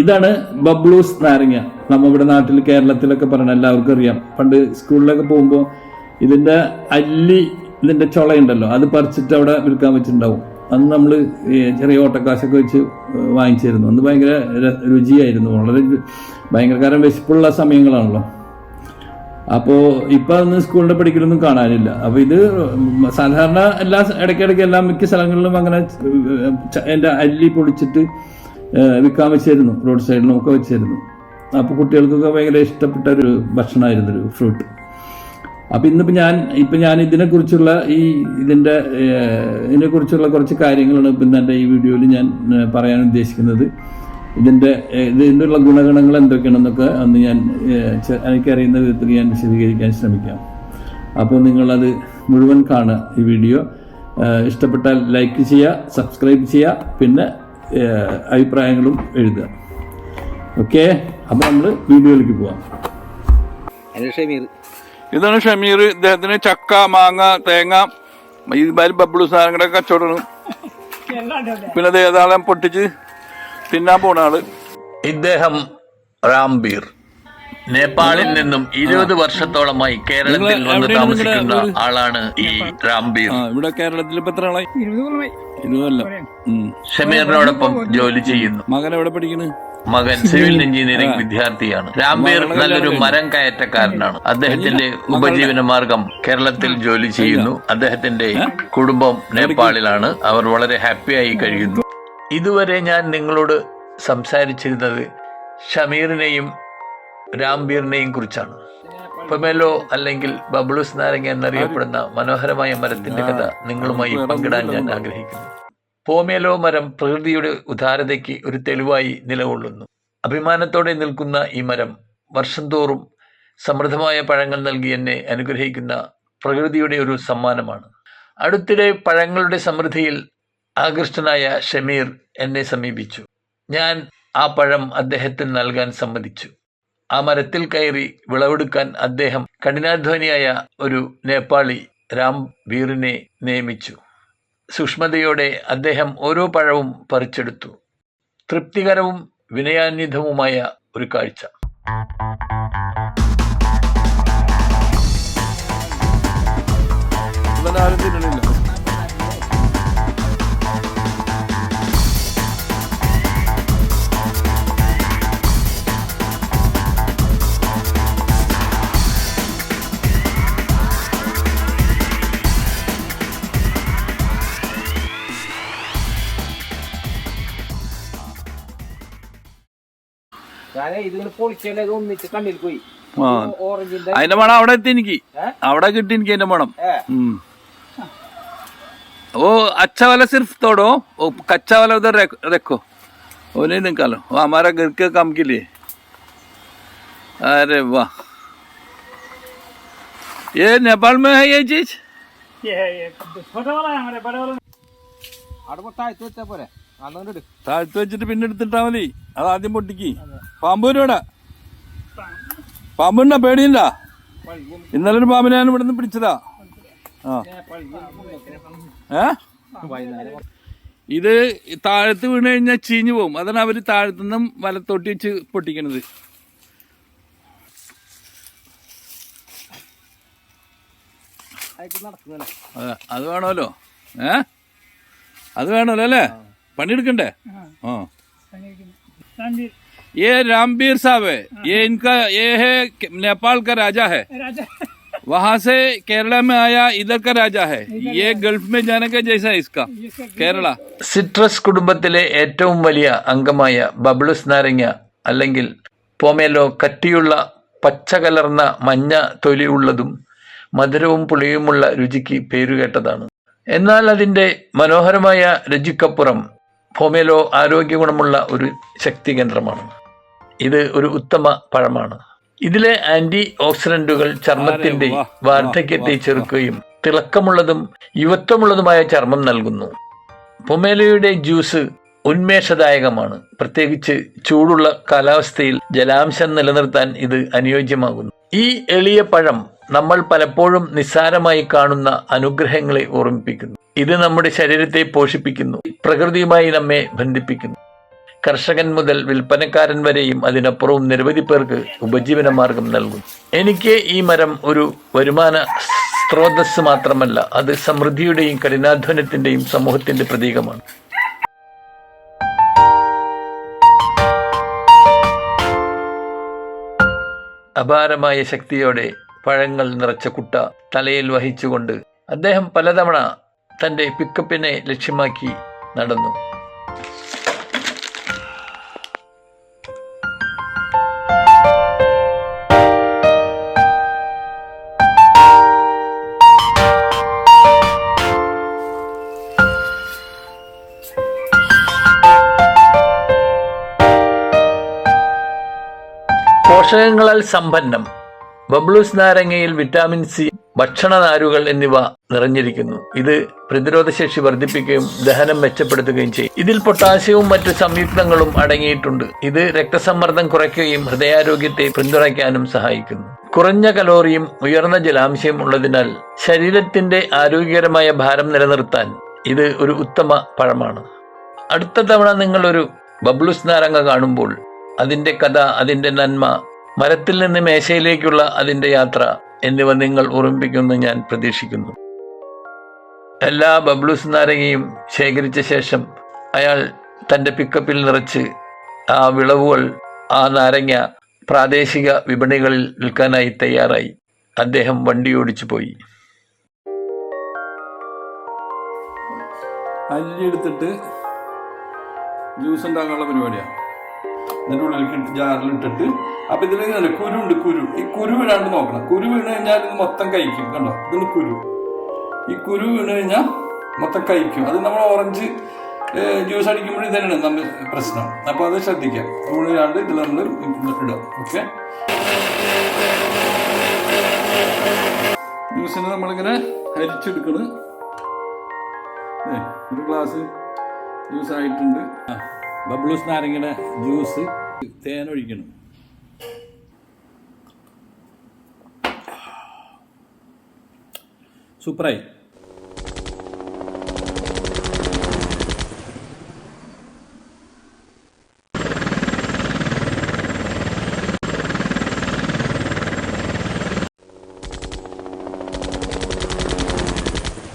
ഇതാണ് ബബ്ലൂസ് നാരങ്ങ. നമ്മ ഇവിടെ നാട്ടിൽ കേരളത്തിലൊക്കെ പറഞ്ഞ എല്ലാവർക്കും അറിയാം. പണ്ട് സ്കൂളിലൊക്കെ പോകുമ്പോൾ ഇതിന്റെ അല്ലി ഇതിന്റെ ചൊളയുണ്ടല്ലോ അത് പറിച്ചിട്ട് അവിടെ വിൽക്കാൻ വെച്ചിട്ടുണ്ടാവും. അന്ന് നമ്മൾ ചെറിയ ഓട്ടക്കാശൊക്കെ വെച്ച് വാങ്ങിച്ചിരുന്നു. അന്ന് ഭയങ്കര രുചിയായിരുന്നു. വളരെ ഭയങ്കര കാരണം വിശപ്പുള്ള സമയങ്ങളാണല്ലോ. അപ്പോൾ ഇപ്പൊ അന്ന് സ്കൂളിന്റെ പഠിക്കലൊന്നും കാണാനില്ല. അപ്പൊ ഇത് സാധാരണ എല്ലാ ഇടയ്ക്കിടയ്ക്ക് എല്ലാ മിക്ക സ്ഥലങ്ങളിലും അങ്ങനെ എന്റെ അല്ലി പൊടിച്ചിട്ട് ഏഹ് വിൽക്കാൻ വെച്ചിരുന്നു റോഡ് സൈഡിലും ഒക്കെ വെച്ചിരുന്നു. അപ്പോൾ കുട്ടികൾക്കൊക്കെ ഭയങ്കര ഇഷ്ടപ്പെട്ട ഒരു ഭക്ഷണമായിരുന്നു ഒരു ഫ്രൂട്ട് അപ്പോൾ ഇന്നിപ്പോൾ ഞാൻ ഇപ്പം ഞാൻ ഇതിനെക്കുറിച്ചുള്ള ഈ ഇതിന്റെ ഇതിനെക്കുറിച്ചുള്ള കുറച്ച് കാര്യങ്ങളാണ് ഇപ്പം എന്റെ ഈ വീഡിയോയിൽ ഞാൻ പറയാൻ ഉദ്ദേശിക്കുന്നത്. ഇതിന്റെ ഇതിനുള്ള ഗുണഗണങ്ങൾ എന്തൊക്കെയാണെന്നൊക്കെ അന്ന് ഞാൻ എനിക്കറിയുന്ന വിധത്തിൽ ഞാൻ വിശദീകരിക്കാൻ ശ്രമിക്കാം. അപ്പോൾ നിങ്ങളത് മുഴുവൻ കാണുക ഈ വീഡിയോ. ഇഷ്ടപ്പെട്ടാൽ ലൈക്ക് ചെയ്യുക സബ്സ്ക്രൈബ് ചെയ്യുക പിന്നെ അഭിപ്രായങ്ങളും എഴുതുക. ഓക്കെ? അപ്പോൾ നമ്മൾ വീഡിയോയിലേക്ക് പോവാം. ഇതാണ് ഷമീർ. ഇദ്ദേഹത്തിന് ചക്ക മാങ്ങ തേങ്ങ ഇതുമാതിരി ബബ്ലു സാധനങ്ങളുടെ കച്ചവടമാണ് പിന്നെ അത് ഏതാളും പൊട്ടിച്ച് തിന്നാൻ പോണ ആൾ. ഇദ്ദേഹം റാംബീർ. നേപ്പാളിൽ നിന്നും ഇരുപത് വർഷത്തോളമായി കേരളത്തിൽ വന്ന് താമസിക്കുന്ന ആളാണ് ഈ രാംബീർ. ആ ഇവിടെ കേരളത്തിൽ ഇപ്പൊ എത്ര ആളായി? ഇരുപതല്ല. ഉം. ഷമീറിനോടൊപ്പം ജോലി ചെയ്യുന്നു. മകൻ എവിടെ പഠിക്കുന്നു മകൻ സിവിൽ എഞ്ചിനീയറിംഗ് വിദ്യാർത്ഥിയാണ്. രാംബീർ നല്ലൊരു മരം കയറ്റക്കാരനാണ് അദ്ദേഹത്തിന്റെ ഉപജീവന മാർഗം കേരളത്തിൽ ജോലി ചെയ്യുന്നു. അദ്ദേഹത്തിന്റെ കുടുംബം നേപ്പാളിലാണ്. അവർ വളരെ ഹാപ്പിയായി കഴിയുന്നു. ഇതുവരെ ഞാൻ നിങ്ങളോട് സംസാരിച്ചിരുന്നത് ഷമീറിനെയും രാംബീറിനെയും കുറിച്ചാണ്. പൊമേലോ അല്ലെങ്കിൽ ബബ്ലൂസ് നാരങ്ങ എന്നറിയപ്പെടുന്ന മനോഹരമായ മരത്തിന്റെ കഥ നിങ്ങളുമായി പങ്കിടാൻ ഞാൻ ആഗ്രഹിക്കുന്നു. പോമേലോ മരം പ്രകൃതിയുടെ ഉദാരതയ്ക്ക് ഒരു തെളിവായി നിലകൊള്ളുന്നു. അഭിമാനത്തോടെ നിൽക്കുന്ന ഈ മരം വർഷം തോറും സമൃദ്ധമായ പഴങ്ങൾ നൽകി എന്നെ അനുഗ്രഹിക്കുന്ന പ്രകൃതിയുടെ ഒരു സമ്മാനമാണ്. അടുത്തിടെ പഴങ്ങളുടെ സമൃദ്ധിയിൽ ആകൃഷ്ടനായ ഷമീർ എന്നെ സമീപിച്ചു. ഞാൻ ആ പഴം അദ്ദേഹത്തിന് നൽകാൻ സമ്മതിച്ചു. ആ മരത്തിൽ കയറി വിളവെടുക്കാൻ അദ്ദേഹം കഠിനാധ്വാനിയായ ഒരു നേപ്പാളി രാം വീറിനെ നിയമിച്ചു. സൂക്ഷ്മതയോടെ അദ്ദേഹം ഓരോ പഴവും പറിച്ചെടുത്തു. തൃപ്തികരവും വിനയാന്വിതവുമായ ഒരു കാഴ്ച. അതിന്റെ മണം അവിടെ എത്തി എനിക്ക് അവിടെ കിട്ടി എനിക്ക് അതിന്റെ മണം ഏ. हम्म। वो अच्छा वाला सिर्फ तोड़ो वो कच्चा वाला उधर रख- रखो वो नहीं निकालो वो हमारा घर के काम के लिए अरे वाह ये नेपाल में है ये चीज അവിടെ താഴ്ത്തി വെച്ചാ പോരെ അന്നുകൊണ്ട് എടു താഴ്ത്തി വെച്ചിട്ട് പിന്നെ എടുത്തിട്ടാ മതി അത് ആദ്യം പൊട്ടിക്ക്. പാമ്പ് വരും ഇവിടെ പാമ്പുണ്ടാ പേടിയുണ്ടാ ഇന്നലെ ഒരു പാമ്പിനെ ഞാൻ ഇവിടുന്ന് പിടിച്ചതാ. ആ. ഏ? ഇത് താഴത്ത് വീണ് കഴിഞ്ഞാൽ ചീഞ്ഞു പോകും അതാണ് അവർ താഴത്തുനിന്നും വലത്തോട്ടി വെച്ച് പൊട്ടിക്കണത്. അത് വേണമല്ലോ. ഏ? അത് വേണമല്ലോ അല്ലേ? പണിയെടുക്കണ്ടേ? ആ. ये रामबीर साहब है ये इनका ये है नेपाल का राजा है वहाँ से केरला में आया इधर का राजा है ये गल्फ में जाने का जैसा है इसका केरला സിട്രസ് കുടുംബത്തിലെ ഏറ്റവും വലിയ അംഗമായ ബബ്ലുസ് നാരങ്ങ അല്ലെങ്കിൽ പോമേലോ കട്ടിയുള്ള പച്ച കലർന്ന മഞ്ഞ തൊലിയുള്ളതും മധുരവും പുളിയുമുള്ള രുചിക്ക് പേരുകേട്ടതാണ് എന്നാൽ അതിൻ്റെ മനോഹരമായ രുചിക്കപ്പുറം പോമേലോ ആരോഗ്യ ഗുണമുള്ള ഒരു ശക്തി കേന്ദ്രമാണ്. ഇത് ഒരു ഉത്തമ പഴമാണ്. ഇതിലെ ആന്റി ഓക്സിഡന്റുകൾ ചർമ്മത്തിന്റെ വാർദ്ധക്യത്തെ ചെറുക്കുകയും തിളക്കമുള്ളതും യുവത്വമുള്ളതുമായ ചർമ്മം നൽകുന്നു. പൊമേലയുടെ ജ്യൂസ് ഉന്മേഷദായകമാണ്. പ്രത്യേകിച്ച് ചൂടുള്ള കാലാവസ്ഥയിൽ ജലാംശം നിലനിർത്താൻ ഇത് അനുയോജ്യമാകുന്നു. ഈ എളിയ പഴം നമ്മൾ പലപ്പോഴും നിസ്സാരമായി കാണുന്ന അനുഗ്രഹങ്ങളെ ഓർമ്മിപ്പിക്കുന്നു. ഇത് നമ്മുടെ ശരീരത്തെ പോഷിപ്പിക്കുന്നു. പ്രകൃതിയുമായി നമ്മെ ബന്ധിപ്പിക്കുന്നു. കർഷകൻ മുതൽ വിൽപ്പനക്കാരൻ വരെയും അതിനപ്പുറവും നിരവധി പേർക്ക് ഉപജീവന മാർഗം നൽകും എനിക്ക് ഈ മരം ഒരു വരുമാന സ്രോതസ് മാത്രമല്ല അത് സമൃദ്ധിയുടെയും കഠിനാധ്വാനത്തിന്റെയും സമൂഹത്തിന്റെ പ്രതീകമാണ്. അപാരമായ ശക്തിയോടെ പഴങ്ങൾ നിറച്ച കുട്ട തലയിൽ വഹിച്ചുകൊണ്ട് അദ്ദേഹം പലതവണ തന്റെ പിക്കപ്പിനെ ലക്ഷ്യമാക്കി നടന്നു. പോഷകങ്ങളാൽ സമ്പന്നം. ബബ്ലൂസ് നാരങ്ങയിൽ വിറ്റാമിൻ സി ഭക്ഷണനാരുകൾ എന്നിവ നിറഞ്ഞിരിക്കുന്നു. ഇത് പ്രതിരോധശേഷി വർദ്ധിപ്പിക്കുകയും ദഹനം മെച്ചപ്പെടുത്തുകയും ചെയ്യും. ഇതിൽ പൊട്ടാസ്യവും മറ്റ് സംയുക്തങ്ങളും അടങ്ങിയിട്ടുണ്ട്. ഇത് രക്തസമ്മർദ്ദം കുറയ്ക്കുകയും ഹൃദയാരോഗ്യത്തെ പിന്തുണയ്ക്കാനും സഹായിക്കുന്നു. കുറഞ്ഞ കലോറിയും ഉയർന്ന ജലാംശയും ഉള്ളതിനാൽ ശരീരത്തിന്റെ ആരോഗ്യകരമായ ഭാരം നിലനിർത്താൻ ഇത് ഒരു ഉത്തമ പഴമാണ്. അടുത്ത തവണ നിങ്ങളൊരു ബബ്ലുസ് നാരങ്ങ കാണുമ്പോൾ അതിന്റെ കഥ അതിന്റെ നന്മ മരത്തിൽ നിന്ന് മേശയിലേക്കുള്ള അതിന്റെ യാത്ര എന്നിവ നിങ്ങൾ ഓർമ്മിപ്പിക്കുമെന്ന് ഞാൻ പ്രതീക്ഷിക്കുന്നു. എല്ലാ ബബ്ലൂസ് നാരങ്ങയും ശേഖരിച്ച ശേഷം അയാൾ തന്റെ പിക്കപ്പിൽ നിറച്ച് ആ വിളവുകൾ ആ നാരങ്ങ പ്രാദേശിക വിപണികളിൽ വിൽക്കാനായി തയ്യാറായി. അദ്ദേഹം വണ്ടി ഓടിച്ചു പോയി. അല്ലി എടുത്തിട്ട് ജ്യൂസ് ഉണ്ടാക്കാനുള്ള പരിപാടിയാണ് ഇതിന്റെ ഉള്ളിലേക്ക് ഇട്ട് ജാറിലിട്ടിട്ട് അപ്പൊ ഇതിൽ ഇങ്ങനെ കുരുണ്ട് കുരു ഈ കുരു വീഴാണ്ട് നോക്കണം. കുരു വീണ് കഴിഞ്ഞാൽ ഇത് മൊത്തം കഴിക്കും കണ്ടോ? ഇതിന് കുരു. ഈ കുരു വീണ് കഴിഞ്ഞാൽ മൊത്തം കഴിക്കും. അത് നമ്മൾ ഓറഞ്ച് ജ്യൂസ് അടിക്കുമ്പോൾ ഇതന്നെയാണ് നമ്മൾ പ്രശ്നം. അപ്പൊ അത് ശ്രദ്ധിക്കാം വീഴാണ്ട് ഇതിൽ നമ്മൾ ഇടാം ഓക്കെ? ജ്യൂസിന് നമ്മളിങ്ങനെ അരിച്ചെടുക്കണ്. ഒരു ഗ്ലാസ് ജ്യൂസ് ആയിട്ടുണ്ട് ആ. ബബ്ലൂസ് നാരങ്ങയുടെ ജ്യൂസ് തേൻ ഒഴിക്കണം. സൂപ്പറായി.